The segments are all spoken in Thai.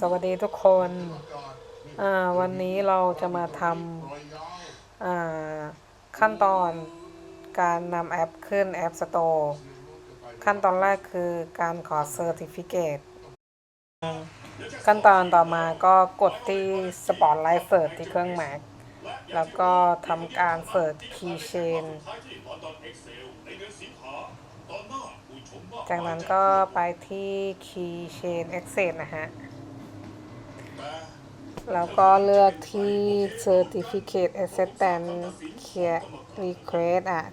สวัสดีทุกคนอ่าวันนี้เราจะมาทำอ่าขั้นตอนการนำแอปขึ้น App Store ขั้นตอนแรกคือการขอ Certificate ขั้นตอนต่อมาก็กดที่ Spotlight Search ที่เครื่อง Mac แล้วก็ทำการ Search Keychain จากนั้นก็ไปที่ Keychain Access นะฮะ แล้วก็เลือกที่ Certificate Acceptance Care Request อะ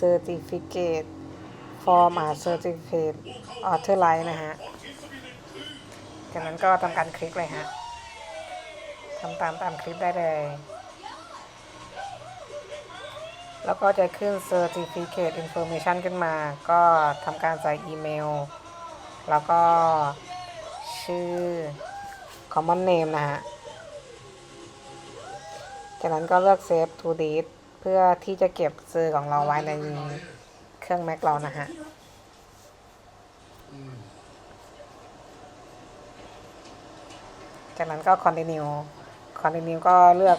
Certificate Form อะ Certificate Authorize นะฮะ จากนั้นก็ทำการคลิกเลยฮะทำตามตามคลิปได้เลย แล้วก็จะขึ้น Certificate Information ขึ้นมา ก็ทำการใส่อีเมล แล้วก็ชื่อ common name นะฮะ จากนั้นก็เลือก save to date เพื่อที่จะเก็บซื้อของเราไว้ในเครื่อง Mac เรานะฮะจากนั้นก็ continue continue ก็เลือก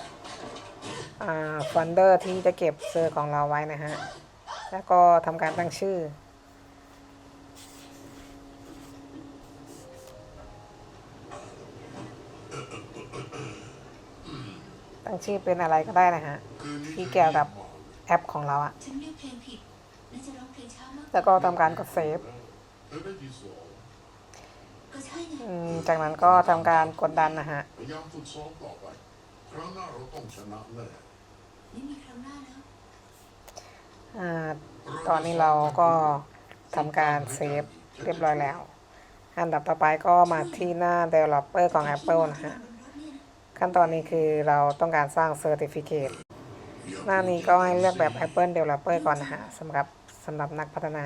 อ่า folder ที่จะเก็บเซอร์ของเราไว้นะฮะ แล้วก็ทำการตั้งชื่อ ตั้งชื่อเป็นอะไรก็ได้นะฮะ ที่เกี่ยวกับแอปของเราอะแล้วก็ทำการกดเซฟ จากนั้นก็ทำการกดดันนะฮะพยายามฝึกซ้อมต่อไปครั้งหน้าเราต้องชนะแน่ ไม่มีครั้งหน้าแล้ว อ่าตอนนี้เราก็ทำการเซฟเรียบร้อยแล้ว อันดับต่อไปก็มาที่หน้า developer ของ Apple นะฮะ ขั้นตอนนี้คือเราต้องการสร้าง Certificate หน้านี้ก็ให้เลือกแบบ Apple Developer ก่อนนะฮะสำหรับสำหรับนักพัฒนา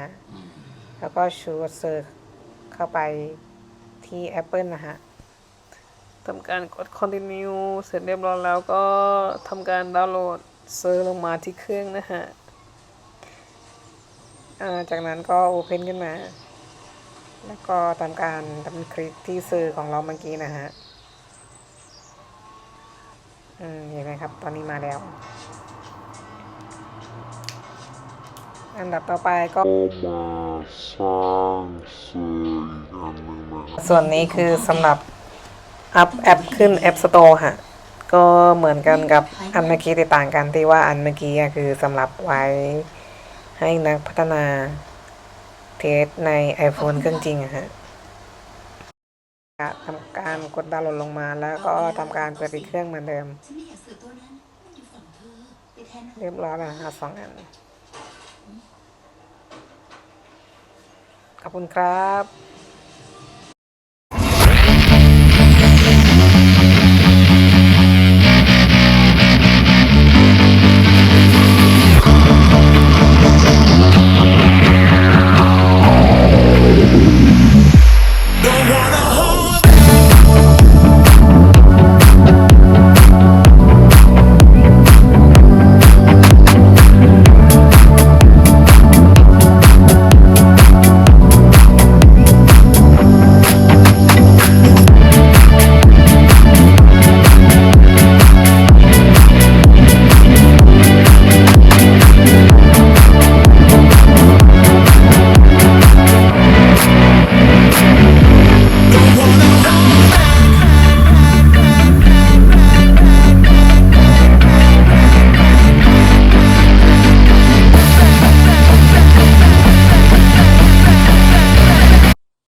แล้วก็ choose search เข้าไปที่ Apple นะฮะทำการกด continue เสร็จเรียบร้อยแล้วก็ทำการดาวน์โหลด เซอร์ลงมาที่เครื่องนะฮะาจากนั้นก็ Open ขึ้นมา แล้วก็ทำการทำคลิกที่ซื้อของเราเมื่อกี้นะฮะอืมเห็นไหมครับ ตอนนี้มาแล้ว อันดับต่อไปก็มาสร้างสื่อส่วนนี้คือสำหรับอัพแอปขึ้น App Store ฮะ ก็เหมือนกันกับอันเมื่อกี้แต่ต่างกันที่ว่าอันเมื่อกี้อะคือสำหรับไว้ให้นักพัฒนาเทสใน iPhone เครื่องจริงอะฮะทำการกดดาวน์โหลดลงมาแล้วก็ทำการเปิดอีกเครื่องเหมือนเดิมฉันไม่อยากสื่อตัวนั้นมันอยู่ฝั่งเธอไปแทนนะเรียบร้อยแล้วนะฮะสองอัน ขอบคุณครับ